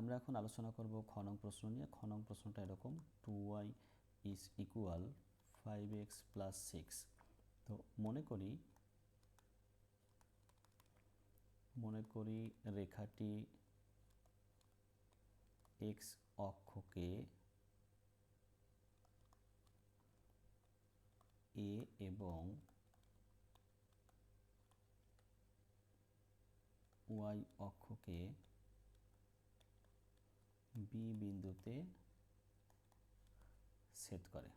আমরা এখন আলোচনা করব খ নং প্রশ্ন নিয়ে। খ নং প্রশ্নটা এরকম two Y is equal five X plus six তো মনে করি মনে করি রেখাটি এক্স অক্ষকে এ এবং ওয়াই অক্ষকে বি বিন্দুতে ছেদ করে।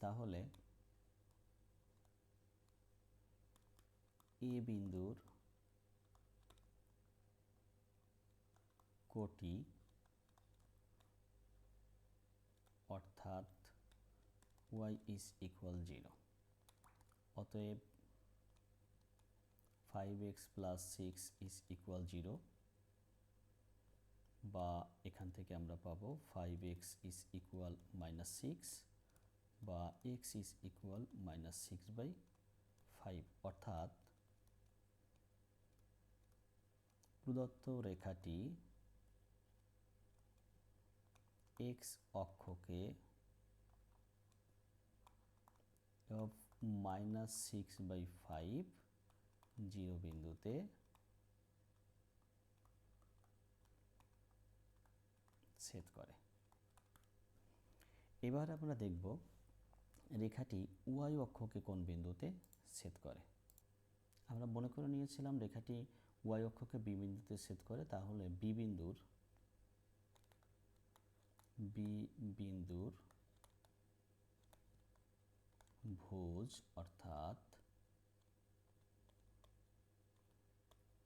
তাহলে এ বিন্দুর কোটি অর্থাৎ y is equal 0 অতএব 5x plus 6 is equal 0 বা এখান থেকে আমরা পাবো 5x is equal minus 6 বা x is equal minus 6 by 5 অর্থাৎ প্রদত্ত রেখাটি x অক্ষকে minus six by five zero বিন্দুতে ছেদ করে। এবার আমরা দেখব রেখাটি ওয়াই অক্ষকে কোন বিন্দুতে ছেদ করে। আমরা মনে করে নিয়েছিলাম রেখাটি ওয়াই অক্ষকে বি বিন্দুতে ছেদ করে, তাহলে বি বিন্দুর বি বিন্দুর ভুজ অর্থাৎ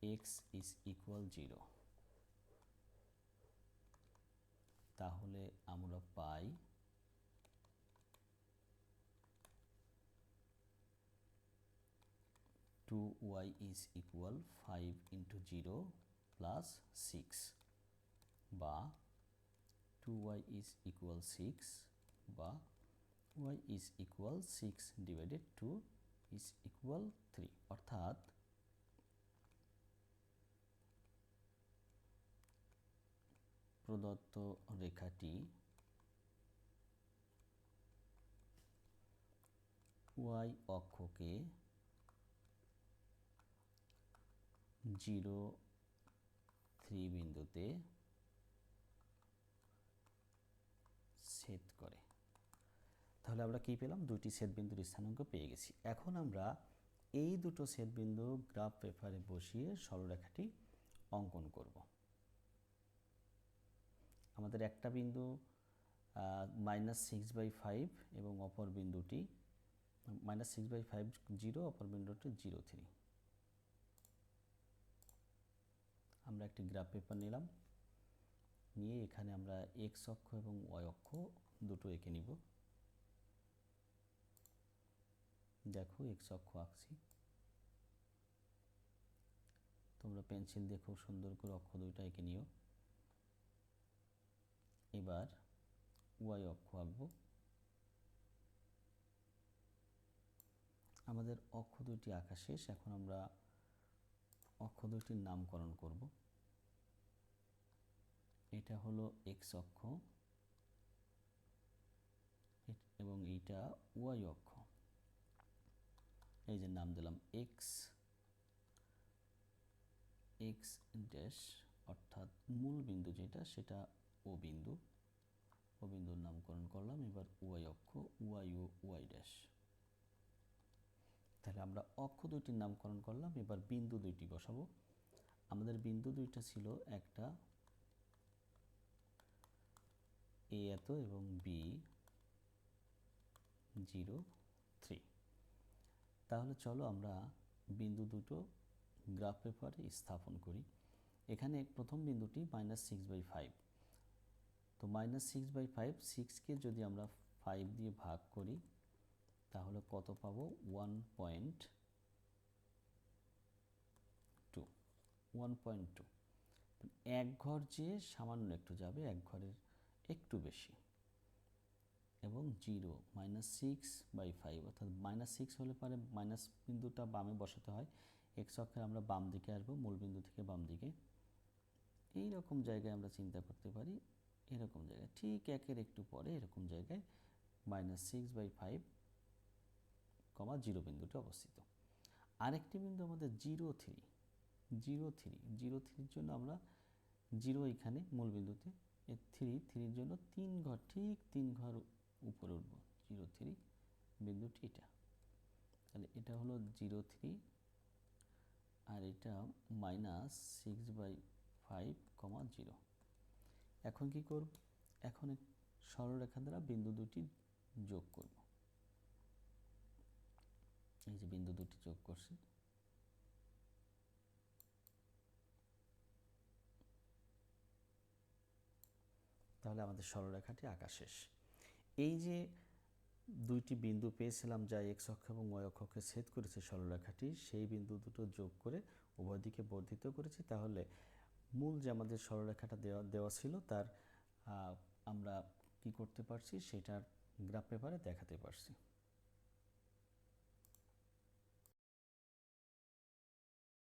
এক্স ইজ ইকুয়াল জিরো তাহলে আমরা পাই two Y is equal five into zero plus six বা two Y is equal six বা y is equal 6 divided 2 is equal 3 অর্থাৎ প্রদত্ত রেখাটি ওয়াই অক্ষকে জিরো থ্রি বিন্দুতে ছেদ করে। তাহলে আমরা কি পেলাম? দুটি বিন্দুর স্থানাঙ্ক পেয়ে গেছি। এখন আমরা এই দুটো বিন্দু গ্রাফ পেপারে বসিয়ে সরলরেখাটি অঙ্কন করব। আমাদের একটা বিন্দু মাইনাস সিক্স বাই ফাইভ এবং অপর বিন্দুটি minus six by five zero অপর বিন্দুটি জিরো থ্রি আমরা একটি গ্রাফ পেপার নিলাম, নিয়ে এখানে আমরা এক্স অক্ষ এবং ওয়াই অক্ষ দুটো এঁকে নিব। দেখো এক্স অক্ষ আঁকছি। তোমরা পেন্সিল দিয়ে খুব সুন্দর করে অক্ষ দুইটা এঁকে নিও। এবার ওয়াই অক্ষ আঁকবো। আমাদের অক্ষ দুইটি আঁকা শেষ, এখন আমরা অক্ষ দুইটির নামকরণ করব। এটা হলো এক্স অক্ষ এবং এইটা ওয়াই অক্ষ। এই যে নাম দিলাম এক্স এক্স ড্যাশ অর্থাৎ মূল বিন্দু যেটা, সেটা ও বিন্দু। ও বিন্দুর নামকরণ করলাম, এবার ওয়াই অক্ষ ওয়াই ও ওয়াই ড্যাশ। তাহলে আমরা অক্ষ দুইটির নামকরণ করলাম, এবার বিন্দু দুইটি বসাবো। আমাদের বিন্দু দুইটা ছিল একটা এ এত এবং বি জিরো থ্রি। তাহলে চলো আমরা বিন্দু দুটো গ্রাফ পেপারে স্থাপন করি। এখানে প্রথম বিন্দুটি মাইনাস সিক্স বাই ফাইভ। তো মাইনাস সিক্স বাই ফাইভ সিক্সকে যদি আমরা ফাইভ দিয়ে ভাগ করি, তাহলে কত পাবো? One point two one point two এক ঘর যে সামান্য একটু যাবে, এক ঘরের একটু বেশি। এবং zero minus six by five অর্থাৎ মাইনাস সিক্স হলে পারে মাইনাস বিন্দুটা বামে বসাতে হয়। এক্স অক্ষে আমরা বাম দিকে আসব মূলবিন্দু থেকে বাম দিকে। এই রকম জায়গায় আমরা চিন্তা করতে পারি। এরকম জায়গায়, ঠিক একের একটু পরে এরকম জায়গায় minus six by five comma zero বিন্দুটি অবস্থিত। আরেকটি বিন্দু আমাদের zero three zero three zero থ্রির জন্য আমরা জিরো এখানে মূল বিন্দুতে, এ থ্রি থ্রির জন্য তিন ঘর, ঠিক তিন ঘর উপরে উঠবো জিরো থ্রি বিন্দুটি এটা। তাহলে এটা হলো জিরো থ্রি আর এটা minus six by five comma zero এখন কি করব? এখন সরলরেখা দ্বারা বিন্দু দুটি যোগ করব। এই যে বিন্দু দুটি যোগ করছি। তাহলে আমাদের সরলরেখাটি আঁকা শেষ। এই যে দুইটি বিন্দু পেয়েছিলাম যা এক্স অক্ষ এবং ওয়াই অক্ষকে ছেদ করেছে সরলরেখাটি সেই বিন্দু দুটো যোগ করে উভয় দিকে বর্ধিত করেছি, তাহলে মূল যে আমাদের সরলরেখাটা দেওয়া দেওয়া ছিল তার আমরা কি করতে পারছি? সেটার গ্রাফ পেপারে দেখাতে পারছি।